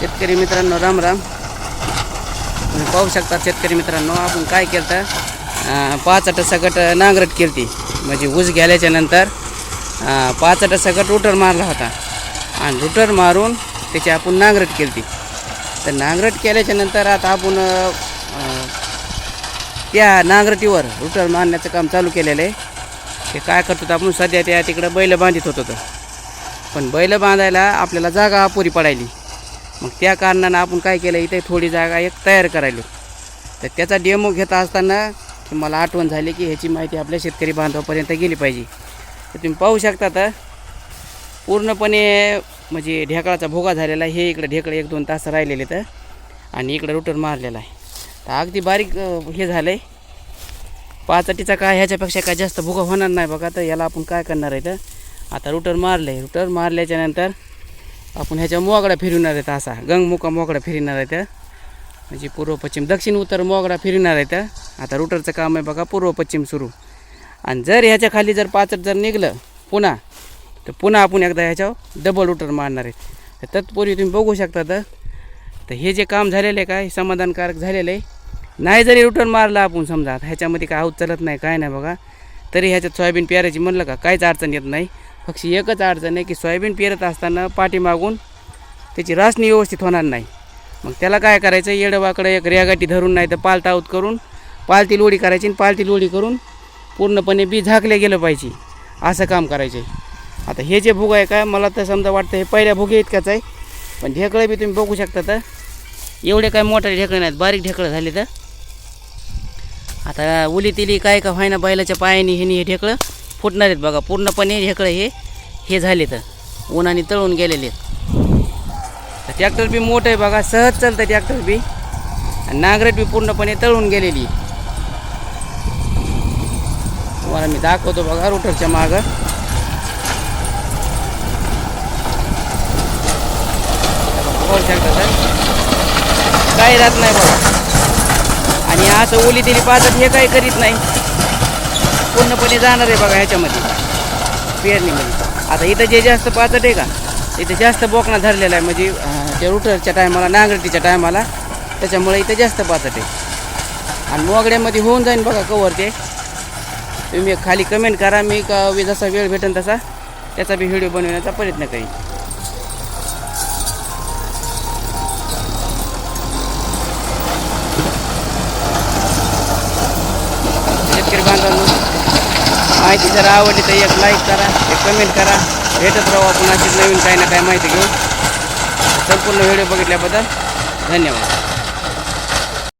शेतकरी मित्रांनो राम राम. तुम्ही पाहू शकता शेतकरी मित्रांनो आपण काय केलं तर पाच आठ सगट नांगरट केली म्हणजे ऊस गेल्याच्यानंतर पाच आठ सगट रुटर मारला होता. आणि रुटर मारून त्याची आपण नांगरट केली तर नांगरट केल्याच्यानंतर आता आपण त्या नांगरटीवर रुटर मारण्याचं काम चालू केलेलं आहे. ते काय करतो आपण सध्या त्या तिकडं बैल बांधित होतो. पण बैल बांधायला आपल्याला जागा अपुरी पडायली. मग त्या कारणानं आपण काय केलं इथे थोडी जागा एक तयार करायलो. तर त्याचा डेमो घेत असताना की मला आठवण झाली की ह्याची माहिती आपल्या शेतकरी बांधवापर्यंत गेली पाहिजे. तर तुम्ही पाहू शकता तर पूर्णपणे म्हणजे ढेकळाचा भोगा झालेला आहे. हे इकडं ढेकळं एक दोन तास राहिलेले तर आणि इकडं रुटर मारलेला आहे. तर अगदी बारीक हे झालं आहे पाचटीचा काय ह्याच्यापेक्षा काय जास्त भुगा होणार नाही बघा तर याला आपण काय करणार आहे तर आता रुटर मारलं आहे रुटर मारल्याच्यानंतर आपण ह्याच्या मोगडा फिरवणार आहेत असा. गंगमुका मोगडा फिरणार आहेत. म्हणजे पूर्व पश्चिम दक्षिण उत्तर मोगडा फिरणार आहेत. आता रुटरचं काम आहे बघा पूर्व पश्चिम सुरू. आणि जर ह्याच्या खाली जर पाचट जर निघलं पुन्हा तर पुन्हा आपण एकदा ह्याच्यावर डबल रुटर मारणार आहे तर तत्पूर्वी तुम्ही बघू शकता तर तर हे जे काम झालेलं आहे काय हे समाधानकारक झालेलं आहे. नाही जरी रुटर मारला आपण समजा ह्याच्यामध्ये काय आऊत चालत नाही काय नाही बघा. तरी ह्याच्यात सोयाबीन प्यारायची म्हणलं का काहीच अडचण येत नाही. फक्त एकच अडचण आहे की सोयाबीन पेरत असताना पाठीमागून त्याची रासणी व्यवस्थित होणार नाही. मग त्याला काय करायचं? येडवाकडं एक रेगाटी धरून नाही तर पालता करून पालती लोडी करायची आणि पालती लोडी करून पूर्णपणे बी झाकले गेलं पाहिजे. असं काम करायचं आहे आता हे जे भुग आहे का मला तर समजा वाटतं हे पहिल्या भुगे इतकाच आहे. पण ढेकळं बी तुम्ही बघू शकता तर. एवढे काय मोठे ढेकळे नाहीत बारीक ढेकळं झाले तर. आता उली तिली काय का व्हायना बैलाच्या पायाने ह्यानी हे ढेकळं. फुटणार आहेत बघा. पूर्णपणे हेकडं हे हे झाले तर. उन्हाने तळून गेलेले आहेत. ट्रॅक्टर बी मोठं आहे बघा. सहज चालतं ट्रॅक्टर बी. आणि नांगरट बी पूर्णपणे तळून गेलेली तुम्हाला मी दाखवतो बघा रोटरच्या मागं. शकता सर काही राहत नाही बघा. आणि असं ओली दिली पाहतात हे काही करीत नाही. पूर्णपणे जाणार आहे बघा ह्याच्यामध्ये. पेरणीमध्ये आता इथं जे जास्त पाचट आहे का इथं जास्त बोकणा धरलेला आहे. म्हणजे त्या रुटरच्या टायमाला नांगरटीच्या टायमाला त्याच्यामुळे इथं जास्त पाचट आहे. आणि मोगड्यामध्ये होऊन जाईन बघा कवर ते. तुम्ही खाली कमेंट करा. मी का जसा वेळ भेटेल तसा त्याचा बी व्हिडिओ बनवण्याचा प्रयत्न करीन. माहिती जर आवडली तर एक लाईक करा एक कमेंट करा. भेटत राहू आपण अशीच नवीन काही ना काय माहिती घेऊ संपूर्ण व्हिडिओ बघितल्याबद्दल धन्यवाद.